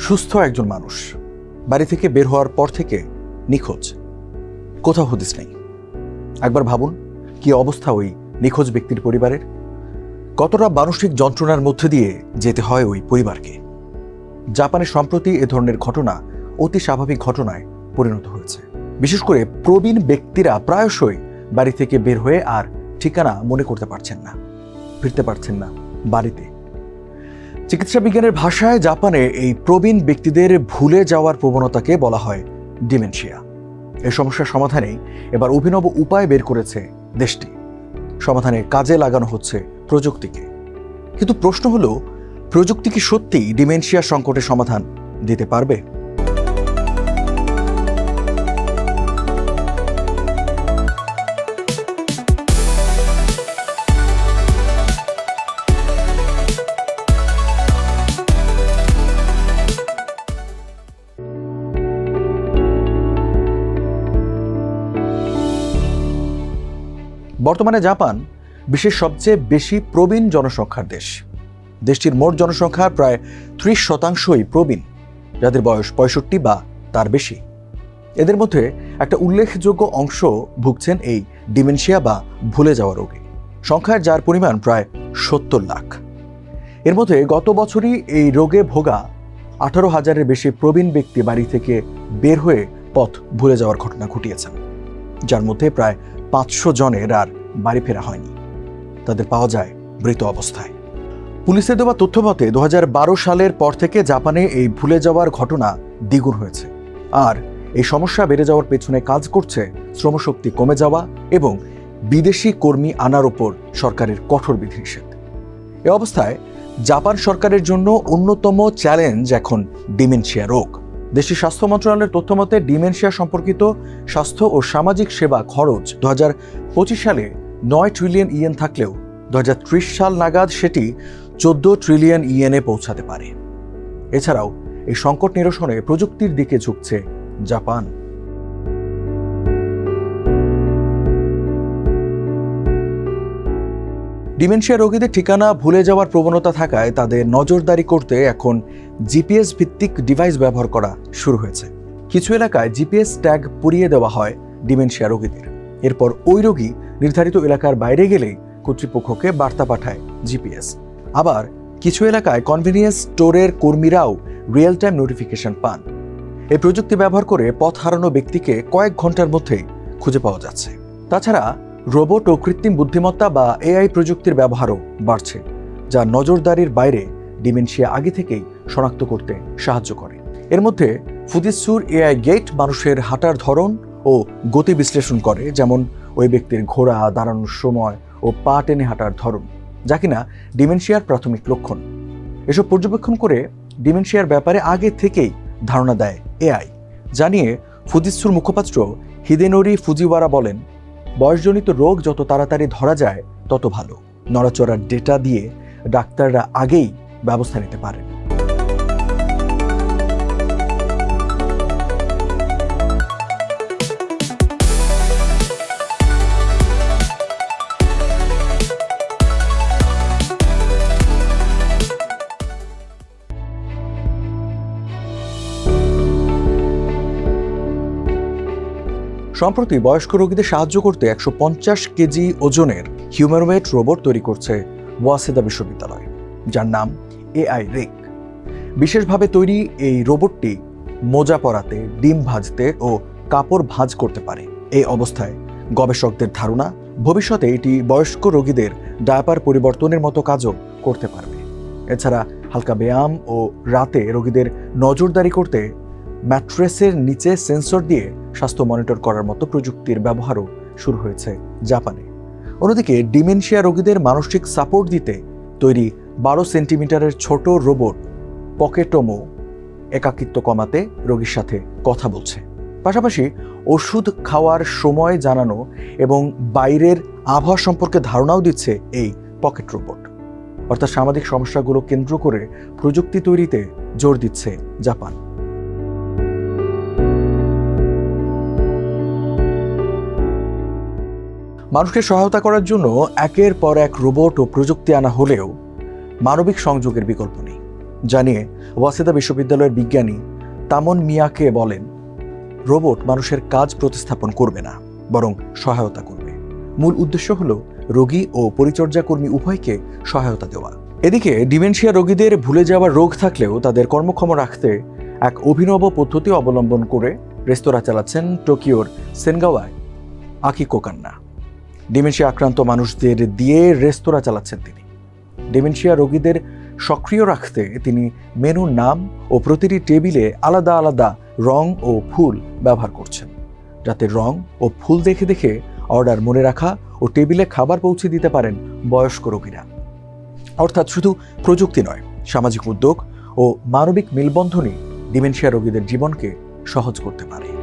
সুস্থ একজন মানুষ। বাড়ি থেকে বের হওয়ার পর থেকে নিখোঁজ। কোথাও হদিস নেই। একবার ভাবুন, কি অবস্থা ওই নিখোঁজ ব্যক্তির পরিবারের? কতটা মানসিক যন্ত্রণার মধ্যে দিয়ে যেতে হয় ওই পরিবারকে। জাপানে সম্প্রতি এ ধরনের ঘটনা অতি স্বাভাবিক ঘটনায় পরিণত হয়েছে। বিশেষ করে প্রবীণ ব্যক্তিরা প্রায়শই বাড়ি থেকে বের হয়ে আর ঠিকানা মনে করতে পারছেন না, ফিরতে পারছেন না বাড়িতে। চিকিৎসা বিজ্ঞানের ভাষায় জাপানে এই প্রবীণ ব্যক্তিদের ভুলে যাওয়ার প্রবণতাকে বলা হয় ডিমেনশিয়া। এই সমস্যার সমাধানে এবার অভিনব উপায় বের করেছে দেশটি। সমাধানে কাজে লাগানো হচ্ছে প্রযুক্তিকে। কিন্তু প্রশ্ন হলো, প্রযুক্তি কি সত্যিই ডিমেনশিয়া সংকটের সমাধান দিতে পারবে? বর্তমানে জাপান বিশ্বের সবচেয়ে বেশি প্রবীণ জনসংখ্যার দেশ। দেশটির মোট জনসংখ্যার প্রায় ত্রিশ শতাংশই প্রবীণ, যাদের বয়স পঁয়ষট্টি বা তার বেশি। এদের মধ্যে একটা উল্লেখযোগ্য অংশ ভুগছেন এই ডিমেনশিয়া বা ভুলে যাওয়া রোগে। সংখ্যার যার পরিমাণ প্রায় সত্তর লাখ। এর মধ্যে গত বছরই এই রোগে ভোগা আঠারো হাজারের বেশি প্রবীণ ব্যক্তি বাড়ি থেকে বের হয়ে পথ ভুলে যাওয়ার ঘটনা ঘটিয়েছেন, যার মধ্যে প্রায় পাঁচশো জনের আর বাড়ি ফেরা হয়নি। তাদের পাওয়া যায় মৃত অবস্থায়। পুলিশের দেওয়া তথ্য মতে দু সালের পর থেকে জাপানে এই ভুলে যাওয়ার ঘটনা দ্বিগুণ হয়েছে। আর এই সমস্যা বেড়ে যাওয়ার পেছনে কাজ করছে শ্রমশক্তি কমে যাওয়া এবং বিদেশি কর্মী আনার ওপর সরকারের কঠোর বিধিনিষেধ। এ অবস্থায় জাপান সরকারের জন্য অন্যতম চ্যালেঞ্জ এখন ডিমেনশিয়া রোগ। দেশটির স্বাস্থ্য মন্ত্রণালয়ের তথ্য মতে, ডিমেনশিয়া সম্পর্কিত স্বাস্থ্য ও সামাজিক সেবা খরচ দু হাজার পঁচিশ সালে নয় ট্রিলিয়ন ইয়েন থাকলেও দু হাজার ত্রিশ সাল নাগাদ সেটি চোদ্দ ট্রিলিয়ন ইয়েনে পৌঁছাতে পারে। এছাড়াও, এই সংকট নিরসনে প্রযুক্তির দিকে ঝুঁকছে জাপান। ডিমেনশিয়া রোগীদের ঠিকানা ভুলে যাওয়ার প্রবণতা থাকায় তাদের নজরদারি করতে এখন জিপিএস ভিত্তিক ডিভাইস ব্যবহার করা শুরু হয়েছে। কিছু এলাকায় জিপিএস ট্যাগ পুড়িয়ে দেওয়া হয় ডিমেনশিয়া রোগীদের। এরপর ওই রোগী নির্ধারিত এলাকার বাইরে গেলেই কর্তৃপক্ষকে বার্তা পাঠায় জিপিএস। আবার কিছু এলাকায় কনভেনিয়েন্স স্টোরের কর্মীরাও রিয়েল টাইম নোটিফিকেশন পান। এই প্রযুক্তি ব্যবহার করে পথ হারানো ব্যক্তিকে কয়েক ঘণ্টার মধ্যেই খুঁজে পাওয়া যাচ্ছে। তাছাড়া রোবট ও কৃত্রিম বুদ্ধিমত্তা বা এআই প্রযুক্তির ব্যবহারও বাড়ছে, যা নজরদারির বাইরে ডিমেনশিয়া আগে থেকেই শনাক্ত করতে সাহায্য করে। এর মধ্যে ফুদিসুর এআই গেট মানুষের হাঁটার ধরন ও গতি বিশ্লেষণ করে, যেমন ওই ব্যক্তির ঘোড়া, দাঁড়ানোর সময় ও পা টেনে হাঁটার ধরন, যা কিনা ডিমেনশিয়ার প্রাথমিক লক্ষণ। এসব পর্যবেক্ষণ করে ডিমেনশিয়ার ব্যাপারে আগে থেকেই ধারণা দেয় এআই জানিয়ে ফুদিসুর মুখপাত্র হিদেনরি ফুজিওয়ারা বলেন বয়সজনিত রোগ যত তাড়াতাড়ি ধরা যায়, তত ভালো। নড়াচড়ার ডেটা দিয়ে ডাক্তাররা আগেই ব্যবস্থা নিতে পারেন। সম্প্রতি বয়স্ক রোগীদের সাহায্য করতে একশো পঞ্চাশ কেজি ওজনের হিউম্যানোয়েট রোবট তৈরি করছে ওয়াসেদা বিশ্ববিদ্যালয়, যার নাম এআই রেক। বিশেষভাবে তৈরি এই রোবটটি মোজা পরাতে, ডিম ভাজতে ও কাপড় ভাঁজ করতে পারে। এই অবস্থায় গবেষকদের ধারণা, ভবিষ্যতে এটি বয়স্ক রোগীদের ডায়াপার পরিবর্তনের মতো কাজও করতে পারবে। এছাড়া হালকা ব্যায়াম ও রাতে রোগীদের নজরদারি করতে ম্যাট্রেসের নিচে সেন্সর দিয়ে স্বাস্থ্য মনিটর করার মতো প্রযুক্তির ব্যবহারও শুরু হয়েছে জাপানে। অন্যদিকে ডিমেনশিয়া রোগীদের মানসিক সাপোর্ট দিতে তৈরি বারো সেন্টিমিটারের ছোট রোবট পকেটোমো একাকিত্ব কমাতে রোগীর সাথে কথা বলছে। পাশাপাশি ওষুধ খাওয়ার সময় জানানো এবং বাইরের আবহাওয়া সম্পর্কে ধারণাও দিচ্ছে এই পকেট রোবট। অর্থাৎ সামাজিক সমস্যাগুলো কেন্দ্র করে প্রযুক্তি তৈরিতে জোর দিচ্ছে জাপান। মানুষকে সহায়তা করার জন্য একের পর এক রোবট ও প্রযুক্তি আনা হলেও মানবিক সংযোগের বিকল্প নেই, জানিয়ে ওয়াসেদা বিশ্ববিদ্যালয়ের বিজ্ঞানী তামন মিয়াকে বলেন, রোবট মানুষের কাজ প্রতিস্থাপন করবে না, বরং সহায়তা করবে। মূল উদ্দেশ্য হল রোগী ও পরিচর্যা কর্মী উভয়কে সহায়তা দেওয়া। এদিকে ডিমেনশিয়া রোগীদের ভুলে যাওয়ার রোগ থাকলেও তাদের কর্মক্ষম রাখতে এক অভিনব পদ্ধতি অবলম্বন করে রেস্তোরাঁ চালাচ্ছেন টোকিওর সেনগাওয়ায় আকি কোকান্না ডিমেনশিয়া আক্রান্ত মানুষদের দিয়ে রেস্তোরাঁ চালাচ্ছেন তিনি। ডিমেনশিয়া রোগীদের সক্রিয় রাখতে তিনি মেনুর নাম ও প্রতিটি টেবিলে আলাদা আলাদা রং ও ফুল ব্যবহার করছেন। যাতে রং ও ফুল দেখে দেখে অর্ডার মনে রাখা ও টেবিলে খাবার পৌঁছে দিতে পারেন বয়স্ক রোগীরা। অর্থাৎ শুধু প্রযুক্তি নয়, সামাজিক উদ্যোগ ও মানবিক মেলবন্ধনই ডিমেনশিয়া রোগীদের জীবনকে সহজ করতে পারে।